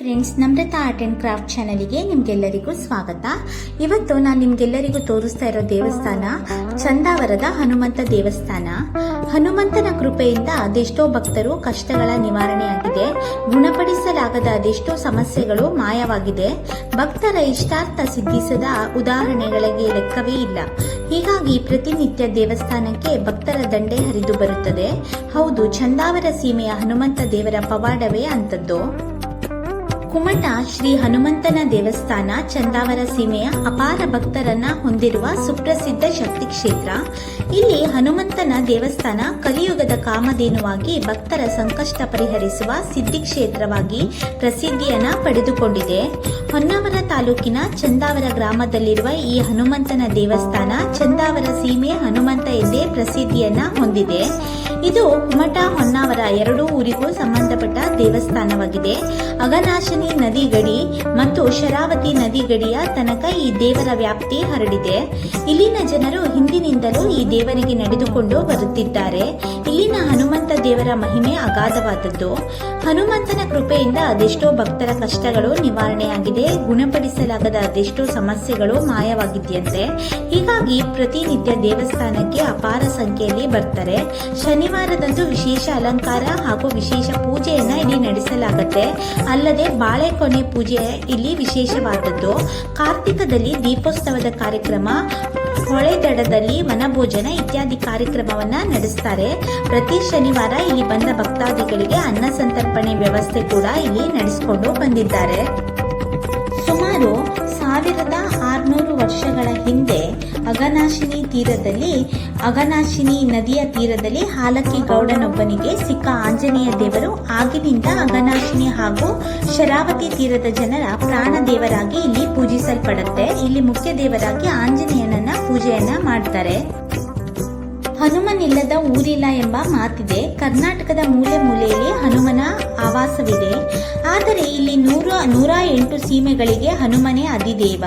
Friends Namrata art and craft ಚಾನಲ್ಗೆ ನಿಮ್ಗೆಲ್ಲರಿಗೂ ಸ್ವಾಗತ. ಇವತ್ತು ನಾನು ನಿಮ್ಗೆಲ್ಲರಿಗೂ ತೋರಿಸ್ತಾ ಇರೋ ದೇವಸ್ಥಾನ ಚಂದಾವರದ ಹನುಮಂತ ದೇವಸ್ಥಾನ. ಹನುಮಂತನ ಕೃಪೆಯಿಂದ ಅದೆಷ್ಟೋ ಭಕ್ತರು ಕಷ್ಟಗಳ ನಿವಾರಣೆಯಾಗಿದೆ. ಗುಣಪಡಿಸಲಾಗದ ಅದೆಷ್ಟೋ ಸಮಸ್ಯೆಗಳು ಮಾಯವಾಗಿದೆ. ಭಕ್ತರ ಇಷ್ಟಾರ್ಥ ಸಿದ್ಧಿಸದ ಉದಾಹರಣೆಗಳಿಗೆ ಲೆಕ್ಕವೇ ಇಲ್ಲ. ಹೀಗಾಗಿ ಪ್ರತಿನಿತ್ಯ ದೇವಸ್ಥಾನಕ್ಕೆ ಭಕ್ತರ ದಂಡೆ ಹರಿದು ಬರುತ್ತದೆ. ಹೌದು, ಚಂದಾವರ ಸೀಮೆಯ ಹನುಮಂತ ದೇವರ ಪವಾಡವೇ ಅಂತದ್ದು ಕುಮಟ ಶ್ರೀ ಹನುಮಂತನ ದೇವಸ್ಥಾನ ಚಂದಾವರ ಸೀಮೆಯ ಅಪಾರ ಭಕ್ತರನ್ನ ಹೊಂದಿರುವ ಸುಪ್ರಸಿದ್ಧ ಶಕ್ತಿ ಕ್ಷೇತ್ರ. ಇಲ್ಲಿ ಹನುಮಂತನ ದೇವಸ್ಥಾನ ಕಲಿಯುಗದ ಕಾಮಧೇನುವಾಗಿ ಭಕ್ತರ ಸಂಕಷ್ಟ ಪರಿಹರಿಸುವ ಸಿದ್ಧಿ ಕ್ಷೇತ್ರವಾಗಿ ಪ್ರಸಿದ್ಧಿಯನ್ನ ಪಡೆದುಕೊಂಡಿದೆ. ಹೊನ್ನಾವರ ತಾಲೂಕಿನ ಚಂದಾವರ ಗ್ರಾಮದಲ್ಲಿರುವ ಈ ಹನುಮಂತನ ದೇವಸ್ಥಾನ ಚಂದಾವರ ಸೀಮೆ ಹನುಮಂತ ಎಂದೇ ಪ್ರಸಿದ್ಧಿಯನ್ನ ಹೊಂದಿದೆ. ಇದು ಕುಮಟ ಹೊನ್ನಾವರ ಎರಡೂ ಊರಿಗೂ ಸಂಬಂಧಪಟ್ಟ ದೇವಸ್ಥಾನವಾಗಿದೆ. ಅಗನಾಶಿನಿ ನದಿ ಗಡಿ ಮತ್ತು ಶರಾವತಿ ನದಿ ಗಡಿಯ ತನಕ ಈ ದೇವರ ವ್ಯಾಪ್ತಿ ಹರಡಿದೆ. ಇಲ್ಲಿನ ಜನರು ಹಿಂದಿನಿಂದಲೂ ಈ ದೇವರಿಗೆ ನಡೆದುಕೊಂಡು ಬರುತ್ತಿದ್ದಾರೆ. ಇಲ್ಲಿನ ಹನುಮಂತ ದೇವರ ಮಹಿಮೆ ಅಗಾಧವಾದದ್ದು. ಹನುಮಂತನ ಕೃಪೆಯಿಂದ ಅದೆಷ್ಟೋ ಭಕ್ತರ ಕಷ್ಟಗಳು ನಿವಾರಣೆಯಾಗಿದೆ. ಗುಣಪಡಿಸಲಾಗದ ಅದೆಷ್ಟೋ ಸಮಸ್ಯೆಗಳು ಮಾಯವಾಗಿದೆಯಂತೆ. ಹೀಗಾಗಿ ಪ್ರತಿನಿತ್ಯ ದೇವಸ್ಥಾನಕ್ಕೆ ಅಪಾರ ಸಂಖ್ಯೆಯಲ್ಲಿ ಬರ್ತಾರೆ. ಶನಿವಾರದಂದು ವಿಶೇಷ ಅಲಂಕಾರ ಹಾಗೂ ವಿಶೇಷ ಪೂಜೆಯನ್ನ ಇಲ್ಲಿ ನಡೆಸಲಾಗುತ್ತೆ. ಅಲ್ಲದೆ ಬಾಳೆಕೊನೆ ಪೂಜೆ ಇಲ್ಲಿ ವಿಶೇಷವಾದದ್ದು. ಕಾರ್ತಿಕದಲ್ಲಿ ದೀಪೋತ್ಸವದ ಕಾರ್ಯಕ್ರಮ, ಹೊಳೆದಡದಲ್ಲಿ ವನಭೋಜನ ಇತ್ಯಾದಿ ಕಾರ್ಯಕ್ರಮವನ್ನ ನಡೆಸ್ತಾರೆ. ಪ್ರತಿ ಶನಿವಾರ ಇಲ್ಲಿ ಬಂದ ಭಕ್ತಾದಿಗಳಿಗೆ ಅನ್ನ ಸಂತರ್ಪಣೆ ವ್ಯವಸ್ಥೆ ಕೂಡ ಇಲ್ಲಿ ನಡೆಸಿಕೊಂಡು ಬಂದಿದ್ದಾರೆ. ಸುಮಾರು ಸಾವಿರದ ಆರುನೂರು ವರ್ಷಗಳ ಹಿಂದೆ ಅಗನಾಶಿನಿ ತೀರದಲ್ಲಿ ಅಗನಾಶಿನಿ ನದಿಯ ತೀರದಲ್ಲಿ ಹಾಲಕ್ಕಿ ಗೌಡನೊಬ್ಬನಿಗೆ ಸಿಕ್ಕ ಆಂಜನೇಯ ದೇವರು ಆಗಿನಿಂದ ಅಗನಾಶಿನಿ ಹಾಗೂ ಶರಾವತಿ ತೀರದ ಜನರ ಪ್ರಾಣ ದೇವರಾಗಿ ಇಲ್ಲಿ ಪೂಜಿಸಲ್ಪಡುತ್ತೆ. ಇಲ್ಲಿ ಮುಖ್ಯ ದೇವರಾಗಿ ಆಂಜನೇಯನನ್ನ ಪೂಜೆಯನ್ನ ಮಾಡ್ತಾರೆ. ಹನುಮನಿಲ್ಲದ ಊರಿಲ್ಲ ಎಂಬ ಮಾತಿದೆ. ಕರ್ನಾಟಕದ ಮೂಲೆ ಮೂಲೆಯಲ್ಲಿ ಹನುಮನ ಆವಾಸವಿದೆ. ಆದರೆ ಇಲ್ಲಿ ನೂರ ನೂರ ಎಂಟು ಸೀಮೆಗಳಿಗೆ ಹನುಮನೇ ಅಧಿದೇವ.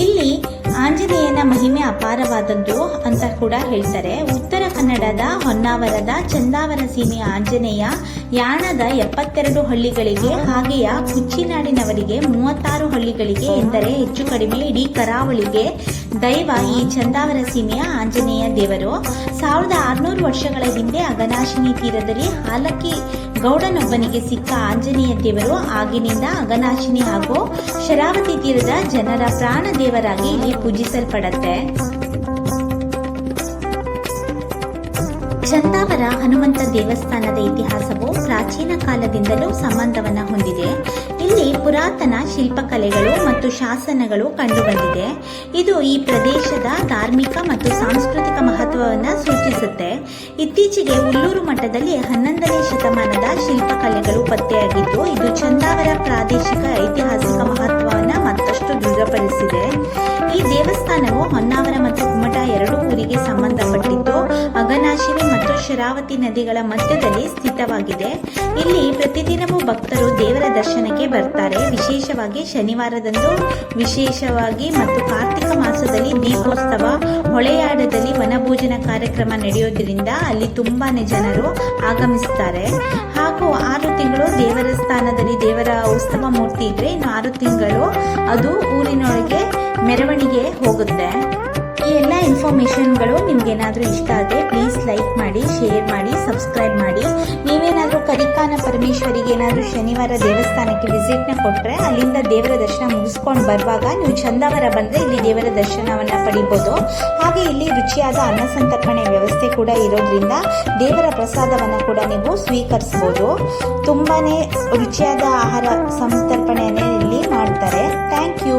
ಇಲ್ಲಿ ಆಂಜನೇಯನ ಮಹಿಮೆ ಅಪಾರವಾದದ್ದು ಅಂತ ಕೂಡ ಹೇಳ್ತಾರೆ. ಉತ್ತರ ಕನ್ನಡದ ಹೊನ್ನಾವರದ ಚಂದಾವರ ಸೀಮೆ ಆಂಜನೇಯ ಯಾಣದ ಎಪ್ಪತ್ತೆರಡು ಹಳ್ಳಿಗಳಿಗೆ ಹಾಗೆಯ ಕುಚ್ಚಿನಾಡಿನವರಿಗೆ ಮೂವತ್ತಾರು ಹಳ್ಳಿಗಳಿಗೆ ಎಂದರೆ ಹೆಚ್ಚು ಕಡಿಮೆ ಇಡೀ ಕರಾವಳಿಗೆ ದೈವ ಈ ಚಂದಾವರ ಸೀಮೆಯ ಆಂಜನೇಯ ದೇವರು, ಸಾವಿರದ ಆರುನೂರು ವರ್ಷಗಳ ಹಿಂದೆ ಅಗನಾಶಿನಿ ತೀರದಲ್ಲಿ ಹಾಲಕ್ಕಿ ಗೌಡನೊಬ್ಬನಿಗೆ ಸಿಕ್ಕ ಆಂಜನೇಯ ದೇವರು, ಆಗಿನಿಂದ ಅಗನಾಶಿನಿ ಹಾಗೂ ಶರಾವತಿ ತೀರದ ಜನರ ಪ್ರಾಣ ದೇವರಾಗಿ ಇಲ್ಲಿ ಪೂಜಿಸಲ್ಪಡತ್ತೆ. ಚಂದಾವರ ಹನುಮಂತ ದೇವಸ್ಥಾನದ ಇತಿಹಾಸವು ಪ್ರಾಚೀನ ಕಾಲದಿಂದಲೂ ಸಂಬಂಧವನ್ನ ಹೊಂದಿದೆ. ಇಲ್ಲಿ ಪುರಾತನ ಶಿಲ್ಪಕಲೆಗಳು ಮತ್ತು ಶಾಸನಗಳು ಕಂಡುಬಂದಿದೆ. ಇದು ಈ ಪ್ರದೇಶದ ಧಾರ್ಮಿಕ ಮತ್ತು ಸಾಂಸ್ಕೃತಿಕ ಮಹತ್ವವನ್ನು ಸೂಚಿಸುತ್ತೆ. ಇತ್ತೀಚೆಗೆ ಹುಲ್ಲೂರು ಮಠದಲ್ಲಿ ಹನ್ನೊಂದನೇ ಶತಮಾನದ ಶಿಲ್ಪಕಲೆಗಳು ಪತ್ತೆಯಾಗಿದ್ದು, ಇದು ಚಂದಾವರ ಶರಾವತಿ ನದಿಗಳ ಮಧ್ಯದಲ್ಲಿ ಸ್ಥಿತವಾಗಿದೆ. ಇಲ್ಲಿ ಪ್ರತಿದಿನವೂ ಭಕ್ತರು ದೇವರ ದರ್ಶನಕ್ಕೆ ಬರ್ತಾರೆ. ವಿಶೇಷವಾಗಿ ಶನಿವಾರದಂದು, ವಿಶೇಷವಾಗಿ ಮತ್ತು ಕಾರ್ತಿಕ ಮಾಸದಲ್ಲಿ ದೀಪೋತ್ಸವ, ಹೊಳೆಯಾಡದಲ್ಲಿ ವನಭೋಜನ ಕಾರ್ಯಕ್ರಮ ನಡೆಯೋದ್ರಿಂದ ಅಲ್ಲಿ ತುಂಬಾನೇ ಜನರು ಆಗಮಿಸ್ತಾರೆ. ಹಾಗೂ ಆರು ತಿಂಗಳು ದೇವರ ಸ್ಥಾನದಲ್ಲಿ ದೇವರ ಉತ್ಸವ ಮೂರ್ತಿ ಇದ್ರೆ ಇನ್ನು ಆರು ತಿಂಗಳು ಅದು ಊರಿನೊಳಗೆ ಮೆರವಣಿಗೆ ಹೋಗುತ್ತೆ. ಈ ಎಲ್ಲ ಇನ್ಫಾರ್ಮೇಷನ್ಗಳು ನಿಮ್ಗೇನಾದರೂ ಇಷ್ಟ ಆದರೆ ಲೈಕ್ ಮಾಡಿ ಶೇರ್ ಮಾಡಿ ಸಬ್ಸ್ಕ್ರೈಬ್ ಮಾಡಿ. ನೀವೇನಾದರೂ ಕರಿಕಾನ ಪರಮೇಶ್ವರಿಗೆ ಏನಾದರೂ ಶನಿವಾರ ದೇವಸ್ಥಾನಕ್ಕೆ ವಿಸಿಟ್ನ ಕೊಟ್ಟರೆ ಅಲ್ಲಿಂದ ದೇವರ ದರ್ಶನ ಮುಗಿಸ್ಕೊಂಡು ಬರುವಾಗ ನೀವು ಚಂದವರ ಬಂದರೆ ಇಲ್ಲಿ ದೇವರ ದರ್ಶನವನ್ನು ಪಡಿಬೋದು. ಹಾಗೆ ಇಲ್ಲಿ ರುಚಿಯಾದ ಅನ್ನ ಸಂತರ್ಪಣೆ ವ್ಯವಸ್ಥೆ ಕೂಡ ಇರೋದ್ರಿಂದ ದೇವರ ಪ್ರಸಾದವನ್ನು ಕೂಡ ನೀವು ಸ್ವೀಕರಿಸ್ಬೋದು. ತುಂಬಾ ರುಚಿಯಾದ ಆಹಾರ ಸಂತರ್ಪಣೆಯನ್ನೇ ಇಲ್ಲಿ ಮಾಡ್ತಾರೆ. Thank you